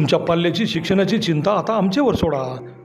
तुमच्या पाल्याची शिक्षणाची चिंता आता आमच्यावर सोडा.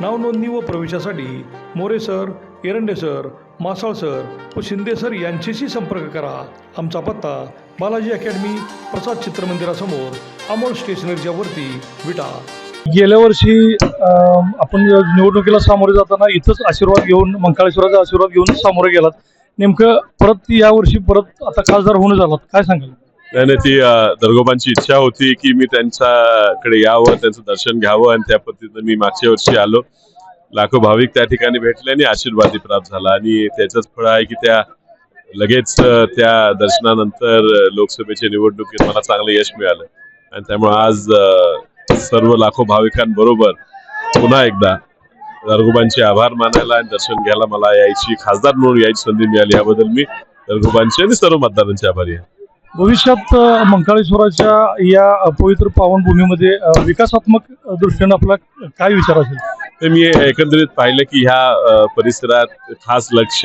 नावनोंदणी व प्रवेशासाठी More sir Erande sir Masal sir व शिंदे सर यांच्याशी संपर्क करा. आमचा पत्ता बालाजी अकॅडमी प्रसाद चित्रमंदिरासमोर अमोल स्टेशनरीच्या वरती विटा. गेल्या वर्षी आपण निवडणुकीला सामोरे जाताना इथंच आशीर्वाद घेऊन मंकाळेश्वराचा आशीर्वाद घेऊन सामोरे गेलात. नेमकं परत या वर्षी परत आता खासदार होऊन झालात काय सांगाल? नाही नाही ती दर्गोबांची इच्छा होती की मी त्यांच्याकडे यावं त्यांचं दर्शन घ्यावं आणि त्या पद्धतीनं मी मागच्या वर्षी आलो. लाखो भाविक त्या ठिकाणी भेटले आणि आशीर्वादी प्राप्त झाला. आणि त्याचंच फळ आहे की त्या लगेच त्या दर्शनानंतर लोकसभेच्या निवडणुकीत मला चांगलं यश मिळालं. आणि त्यामुळे आज सर्व लाखो भाविकांबरोबर पुन्हा एकदा दर्गोबांचे आभार मानायला आणि दर्शन घ्यायला मला यायची खासदार म्हणून यायची संधी मिळाली. याबद्दल मी दर्गोबांचे आणि सर्व मतदारांचे आभारी आहे. भविष्यात मंकाळेश्वराच्या या पवित्र पावनभूमीमध्ये विकासात्मक दृष्टीने आपला काय विचार असेल? ते मी एकंदरीत पाहिलं की ह्या परिसरात खास लक्ष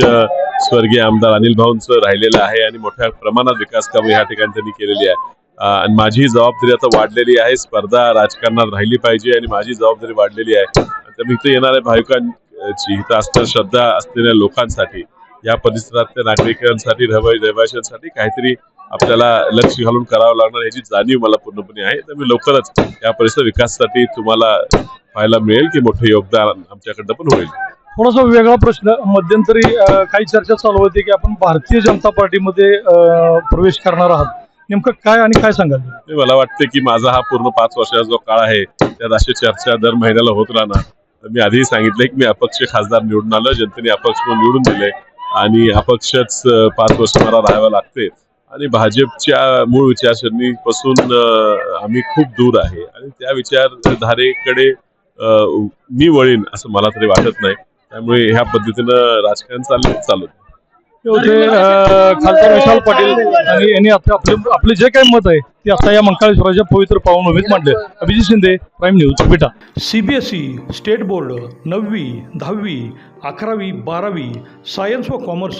स्वर्गीय आमदार अनिल भाऊंचं राहिलेलं आहे आणि मोठ्या प्रमाणात विकास कामं ह्या ठिकाणी त्यांनी केलेली आहे. आणि माझी जबाबदारी आता वाढलेली आहे स्पर्धा राजकारणात राहिली पाहिजे आणि माझी जबाबदारी वाढलेली आहे. तर मी इथे येणाऱ्या भाविकांची इथं असणार श्रद्धा असलेल्या लोकांसाठी या परिसरातल्या नागरिकांसाठी रहिवाशांसाठी काहीतरी आपल्याला लक्ष घालून करावं लागणार याची जाणीव मला पूर्णपणे आहे. तर मी लवकरच या परिसर विकासासाठी तुम्हाला पाहायला मिळेल की मोठं योगदान आमच्याकडनं पण होईल. थोडासा वेगळा प्रश्न. मध्यंतरी काही चर्चा चालू होती की आपण भारतीय जनता पार्टीमध्ये प्रवेश करणार आहात. नेमकं काय आणि काय सांगाल? मला वाटतं की माझा हा पूर्ण पाच वर्षाचा जो काळ आहे त्यात अशी चर्चा दर महिन्याला होत राहणार. तर मी आधीही सांगितलंय की मी अपक्ष खासदार निवडून आलो जनतेने अपक्ष म्हणून निवडून दिले आणि अपक्षच पाच वर्ष मला राहावं लागते आणि भाजपच्या मूळ विचारसरणीपासून आम्ही खूप दूर आहे. आणि त्या विचारधारेकडे मी वळीन असं मला तरी वाटत नाही. त्यामुळे ह्या पद्धतीनं राजकारण चाललं चालू खासदार विशाल पाटील आणि यांनी आपले आपले जे काही मत आहे ते आता या मंकाळेश्वराच्या पवित्र पावनभूमीत मांडले. अभिजित शिंदे प्राईम न्यूज बेटा C B S E state board नववी दहावी अकरावी बारावी सायन्स व commerce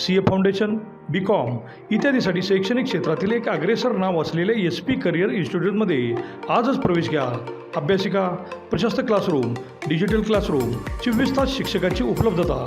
C A foundation B com इत्यादीसाठी शैक्षणिक क्षेत्रातील एक अग्रेसर नाव असलेले एस पी करिअर इन्स्टिट्यूटमध्ये आजच प्रवेश घ्या. अभ्यासिका प्रशस्त क्लासरूम डिजिटल क्लासरूम चोवीस तास शिक्षकाची उपलब्धता.